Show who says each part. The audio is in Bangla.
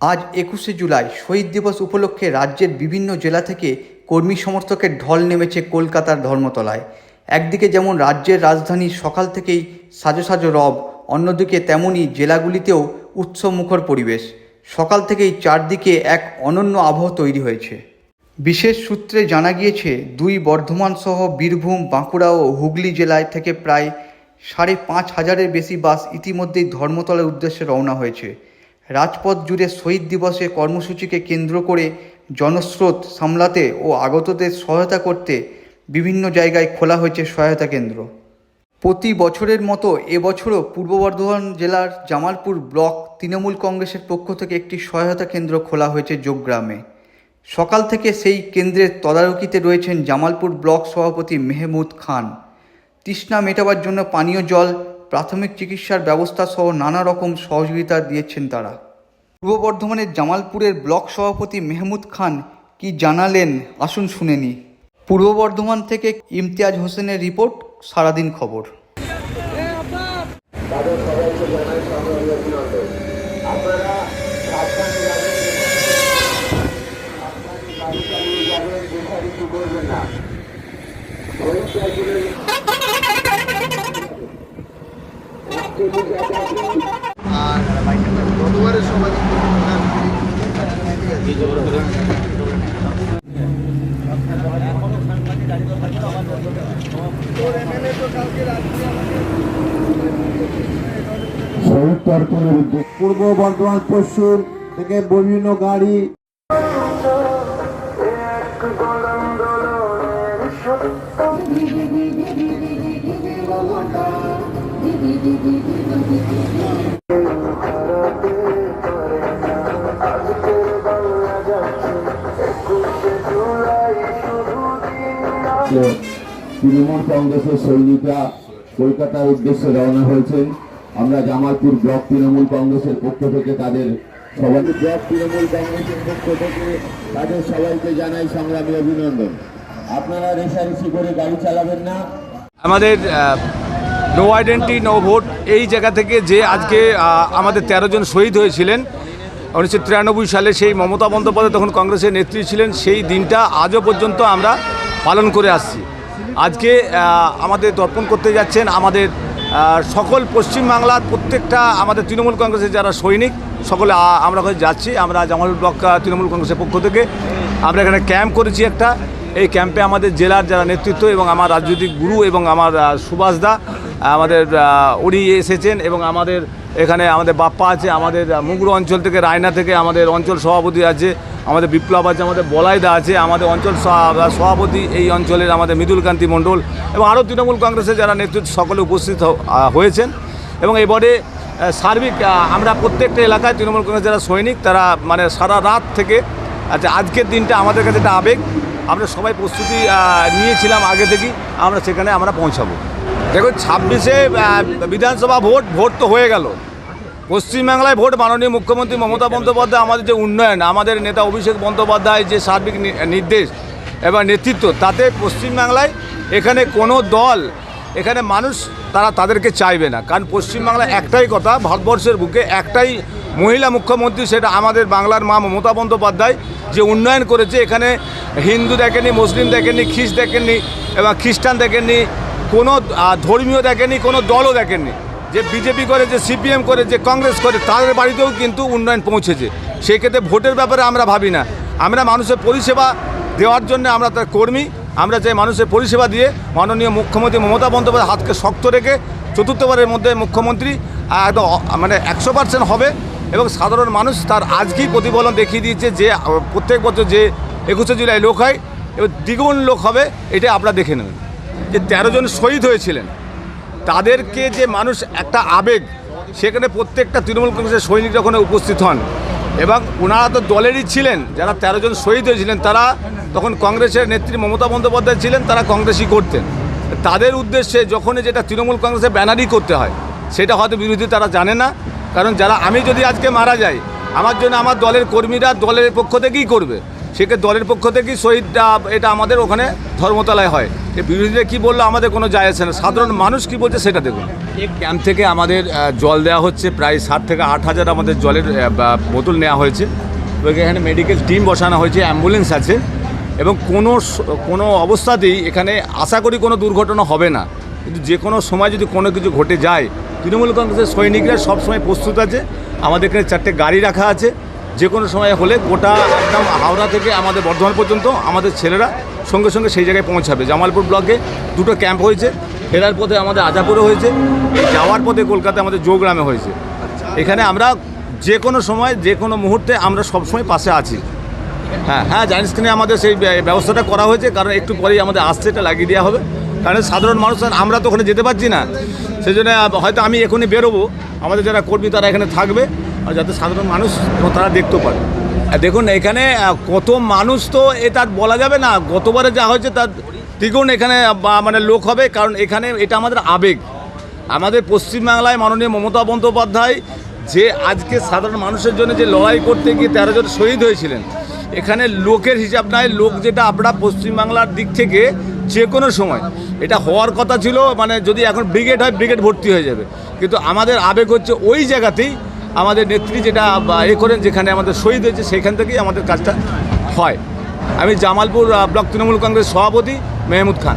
Speaker 1: আজ একুশে জুলাই শহীদ দিবস উপলক্ষে রাজ্যের বিভিন্ন জেলা থেকে কর্মী সমর্থকের ঢল নেমেছে কলকাতার ধর্মতলায়। একদিকে যেমন রাজ্যের রাজধানী সকাল থেকেই সাজো সাজো রব, অন্যদিকে তেমনই জেলাগুলিতেও উৎসবমুখর পরিবেশ। সকাল থেকেই চারদিকে এক অনন্য আবহ তৈরি হয়েছে। বিশেষ সূত্রে জানা গিয়েছে, দুই বর্ধমান সহ বীরভূম, বাঁকুড়া ও হুগলি জেলায় থেকে প্রায় সাড়ে পাঁচ হাজারের বেশি বাস ইতিমধ্যেই ধর্মতলার উদ্দেশ্যে রওনা হয়েছে। রাজপথ জুড়ে শহীদ দিবসে কর্মসূচিকে কেন্দ্র করে জনস্রোত সামলাতে ও আগতদের সহায়তা করতে বিভিন্ন জায়গায় খোলা হয়েছে সহায়তা কেন্দ্র। প্রতি বছরের মতো এবছরও পূর্ব বর্ধমান জেলার জামালপুর ব্লক তৃণমূল কংগ্রেসের পক্ষ থেকে একটি সহায়তা কেন্দ্র খোলা হয়েছে যোগগ্রামে। সকাল থেকে সেই কেন্দ্রের তদারকিতে রয়েছেন জামালপুর ব্লক সভাপতি মেহমুদ খান। তৃষ্ণা মেটাবার জন্য পানীয় জল, প্রাথমিক চিকিৎসার ব্যবস্থা সহ নানা রকম সহযোগিতা দিয়েছেন তারা। পূর্ব বর্ধমানের জামালপুরের ব্লক সভাপতি মেহমুদ খান কি জানালেন? আসুন শুনে নি পূর্ব বর্ধমান থেকে ইমতিয়াজ হোসেনের রিপোর্ট, সারাদিন খবর।
Speaker 2: আপনারা পূর্ব বর্ধমান পশ্চিম থেকে বিভিন্ন গাড়ি। তৃণমূল কংগ্রেসের সৈনিকরা কলকাতার উদ্দেশ্যে রওনা হয়েছেন। আমরা জামালপুর ব্লক তৃণমূল কংগ্রেসের পক্ষ থেকে তাদের সবাই ব্লক তৃণমূল কংগ্রেসের পক্ষ থেকে তাদের সবাইকে জানাই সংগ্রামী অভিনন্দন। আপনারা রেশারেশি করে গাড়ি চালাবেন না।
Speaker 3: আমাদের নো আইডেন্টি নো ভোট এই জায়গা থেকে যে আজকে আমাদের তেরো জন শহীদ হয়েছিলেন, উনিশশো তিরানব্বই সালে সেই মমতা বন্দ্যোপাধ্যায় তখন কংগ্রেসের নেত্রী ছিলেন, সেই দিনটা আজও পর্যন্ত আমরা পালন করে আসছি। আজকে আমাদের দর্পণ করতে যাচ্ছেন আমাদের সকল পশ্চিমবাংলার প্রত্যেকটা আমাদের তৃণমূল কংগ্রেসের যারা সৈনিক, সকলে আমরা যাচ্ছি। আমরা জামাল ব্লক তৃণমূল কংগ্রেসের পক্ষ থেকে আমরা এখানে ক্যাম্প করেছি একটা। এই ক্যাম্পে আমাদের জেলার যারা নেতৃত্ব এবং আমার রাজনৈতিক গুরু এবং আমার আহ, সুভাষ দা আমাদের উনি এসেছেন এবং আমাদের এখানে আমাদের বাপ্পা আছে আমাদের মুগরু অঞ্চল থেকে রায়না থেকে আমাদের অঞ্চল সভাপতি আছে আমাদের বিপ্লব আছে আমাদের বলাইদা আছে আমাদের অঞ্চল সভা- সভাপতি এই অঞ্চলের আমাদের মৃদুলকান্তি মণ্ডল এবং আরও তৃণমূল কংগ্রেসের যারা নেতৃত্ব সকলে উপস্থিত হয়েছেন এবং এবারে সার্বিক আমরা প্রত্যেকটা এলাকায় তৃণমূল কংগ্রেস যারা সৈনিক তারা মানে সারা রাত থেকে আচ্ছা আজকের দিনটা আমাদের কাছে একটা আবেগ আমরা সবাই প্রস্তুতি নিয়েছিলাম আগে থেকেই। আমরা সেখানে আমরা পৌঁছাবো। দেখুন ছাব্বিশে বিধানসভা ভোট ভোট তো হয়ে গেল। পশ্চিমবাংলায় ভোট মাননীয় মুখ্যমন্ত্রী মমতা বন্দ্যোপাধ্যায়, আমাদের যে উন্নয়ন, আমাদের নেতা অভিষেক বন্দ্যোপাধ্যায় যে সার্বিক নির্দেশ এবং নেতৃত্ব, তাতে পশ্চিমবাংলায় এখানে কোনো দল এখানে মানুষ তারা তাদেরকে চাইবে না। কারণ পশ্চিমবাংলায় একটাই কথা, ভারতবর্ষের বুকে একটাই মহিলা মুখ্যমন্ত্রী, সেটা আমাদের বাংলার মা মমতা বন্দ্যোপাধ্যায়, যে উন্নয়ন করেছে। এখানে হিন্দু দেখেনি, মুসলিম দেখেনি, খ্রিস্ট দেখেননি এবং খ্রিস্টান দেখেননি কোনো ধর্মীয় দেখেনি, কোনো দলও দেখেননি যে বিজেপি করে, যে সিপিএম করে, যে কংগ্রেস করে, তাদের বাড়িতেও কিন্তু উন্নয়ন পৌঁছেছে। সেক্ষেত্রে ভোটের ব্যাপারে আমরা ভাবি না। আমরা মানুষের পরিষেবা দেওয়ার জন্য আমরা তার কর্মী। আমরা চাই মানুষের পরিষেবা দিয়ে মাননীয় মুখ্যমন্ত্রী মমতা বন্দ্যোপাধ্যায় হাতকে শক্ত রেখে চতুর্থবারের মধ্যে মুখ্যমন্ত্রী একদম মানে একশো পার্সেন্ট হবে এবং সাধারণ মানুষ তার আজকেই প্রতিফলন দেখিয়ে দিয়েছে যে প্রত্যেক বছর যে একুশে জুলাই লোক হয় এবং দ্বিগুণ লোক হবে, এটা আপনারা দেখে নেবেন। যে তেরো জন শহীদ হয়েছিলেন, তাদেরকে যে মানুষ একটা আবেগ, সেখানে প্রত্যেকটা তৃণমূল কংগ্রেসের সৈনিকরা ওখানে উপস্থিত হন এবং ওনারা তো দলেরই ছিলেন, যারা তেরো জন শহীদ হয়েছিলেন, তারা তখন কংগ্রেসের নেত্রী মমতা বন্দ্যোপাধ্যায় ছিলেন, তারা কংগ্রেসই করতেন। তাদের উদ্দেশ্যে যখনই যেটা তৃণমূল কংগ্রেসের ব্যানারই করতে হয়, সেটা হয়তো বিরোধী তারা জানে না, কারণ যারা আমি যদি আজকে মারা যাই, আমার জন্য আমার দলের কর্মীরা দলের পক্ষ থেকেই করবে। সেক্ষেত্রে দলের পক্ষ থেকেই শহীদটা এটা আমাদের ওখানে ধর্মতলায় হয়। বিরোধীরা কী বলল আমাদের কোনো যায় আসে না। সাধারণ মানুষ কী বলছে সেটা দেখুন। ক্যাম্প থেকে আমাদের জল দেওয়া হচ্ছে, প্রায় সাত থেকে আট হাজার আমাদের জলের বোতল নেওয়া হয়েছে। এখানে মেডিকেল টিম বসানো হয়েছে, অ্যাম্বুলেন্স আছে। এবং কোনো কোনো অবস্থাতেই এখানে আশা করি কোনো দুর্ঘটনা হবে না। কিন্তু যে কোনো সময় যদি কোনো কিছু ঘটে যায়, তৃণমূল কংগ্রেসের সৈনিকরা সবসময় প্রস্তুত আছে। আমাদের এখানে চারটে গাড়ি রাখা আছে। যে কোনো সময় হলে গোটা একদম হাওড়া থেকে আমাদের বর্ধমান পর্যন্ত আমাদের ছেলেরা সঙ্গে সঙ্গে সেই জায়গায় পৌঁছাবে। জামালপুর ব্লকে দুটো ক্যাম্প হয়েছে। ফেরার পথে আমাদের আজাপুরে হয়েছে। যাওয়ার পথে কলকাতায় আমাদের যোগগ্রামে হয়েছে। এখানে আমরা যে কোনো সময়, যে কোনো মুহূর্তে আমরা সবসময় পাশে আছি। হ্যাঁ হ্যাঁ জাইন্ট স্ক্রিনে আমাদের সেই ব্যবস্থাটা করা হয়েছে, কারণ একটু পরেই আমাদের আসছে এটা লাগিয়ে দেওয়া হবে। কারণ সাধারণ মানুষ আমরা তো ওখানে যেতে পারছি না। সেই জন্য হয়তো আমি এখনই বেরোবো। আমাদের যারা কর্মী, তারা এখানে থাকবে। আর যাতে সাধারণ মানুষ তারা দেখতেও পারে। দেখুন, এখানে কত মানুষ তো এ তার বলা যাবে না। গতবারে যা হয়েছে তার দ্বিগুণ এখানে মানে লোক হবে, কারণ এখানে এটা আমাদের আবেগ। আমাদের পশ্চিমবাংলায় মাননীয় মমতা বন্দ্যোপাধ্যায় যে আজকে সাধারণ মানুষের জন্য যে লড়াই করতে গিয়ে তেরো জন শহীদ হয়েছিলেন, এখানে লোকের হিসাব নাই, লোক যেটা আমরা পশ্চিমবাংলার দিক থেকে যে কোনো সময়, এটা হওয়ার কথা ছিল মানে যদি এখন ব্রিগেড হয়, ব্রিগেড ভর্তি হয়ে যাবে। কিন্তু আমাদের আবেগ হচ্ছে ওই জায়গাতেই আমাদের নেত্রী যেটা এ করেন যেখানে আমাদের শহীদ হয়েছে, সেখান থেকেই আমাদের কাজটা হয়। আমি জামালপুর ব্লক তৃণমূল কংগ্রেস সভাপতি মেহমুদ খান।